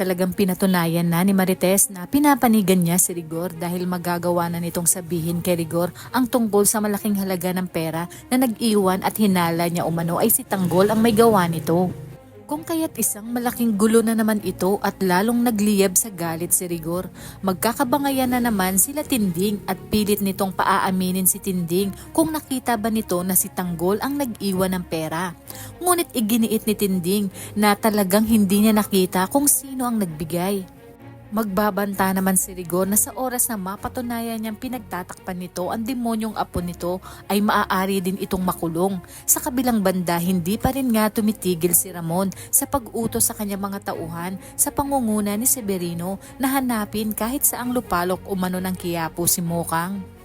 Talagang pinatunayan na ni Marites na pinapanigan niya si Rigor dahil magagawa na nitong sabihin kay Rigor ang tungkol sa malaking halaga ng pera na nag-iwan at hinala niya umano ay si Tanggol ang may gawa nito. Kung kaya't isang malaking gulo na naman ito at lalong nagliyab sa galit si Rigor, magkakabangayan na naman sila Tinding at pilit nitong paaaminin si Tinding kung nakita ba nito na si Tanggol ang nag-iwan ng pera. Ngunit iginiit ni Tinding na talagang hindi niya nakita kung sino ang nagbigay. Magbabanta naman si Rigor na sa oras na mapatunayan niyang pinagtatakpan nito ang demonyong apo nito ay maaari din itong makulong. Sa kabilang banda, hindi pa rin nga tumitigil si Ramon sa pag-utos sa kanyang mga tauhan sa pangunguna ni Severino na hanapin kahit saang lupalok umano ng Quiapo si Mokang.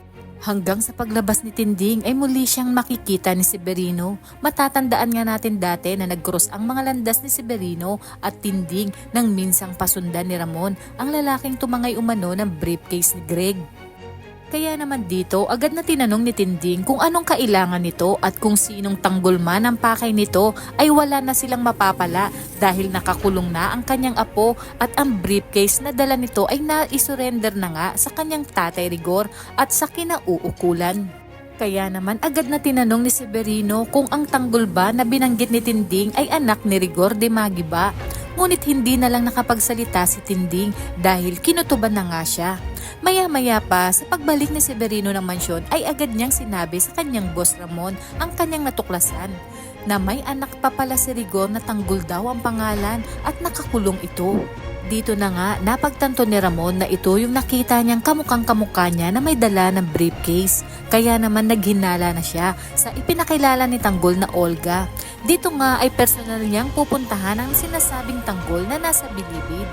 Hanggang sa paglabas ni Tinding ay muli siyang makikita ni Severino. Matatandaan nga natin dati na nag-cross ang mga landas ni Severino at Tinding nang minsang pasundan ni Ramon ang lalaking tumangay umano ng briefcase ni Greg. Kaya naman dito, agad na tinanong ni Tinding kung anong kailangan nito at kung sinong tanggol man ang pakay nito ay wala na silang mapapala dahil nakakulong na ang kanyang apo at ang briefcase na dala nito ay na-surrender na nga sa kanyang tatay Rigor at sa kinauukulan. Kaya naman agad na tinanong ni Severino kung ang tanggol ba na binanggit ni Tinding ay anak ni Rigor de Magiba. Ngunit hindi na lang nakapagsalita si Tinding dahil kinutuban na nga siya. Maya-maya pa, sa pagbalik ni Severino ng mansyon ay agad niyang sinabi sa kanyang boss Ramon ang kanyang natuklasan na may anak pa pala si Rigor na tanggol daw ang pangalan at nakakulong ito. Dito na nga, napagtanto ni Ramon na ito yung nakita niyang kamukang kamukha niya na may dala ng briefcase. Kaya naman naghinala na siya sa ipinakilala ni Tanggol na Olga. Dito nga ay personal niyang pupuntahan ang sinasabing Tanggol na nasa bilibid.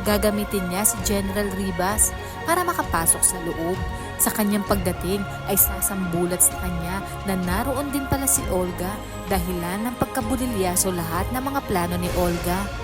Gagamitin niya si General Ribas para makapasok sa loob. Sa kanyang pagdating ay sasambulat sa kanya na naroon din pala si Olga dahilan ng pagkabulilyaso lahat ng mga plano ni Olga.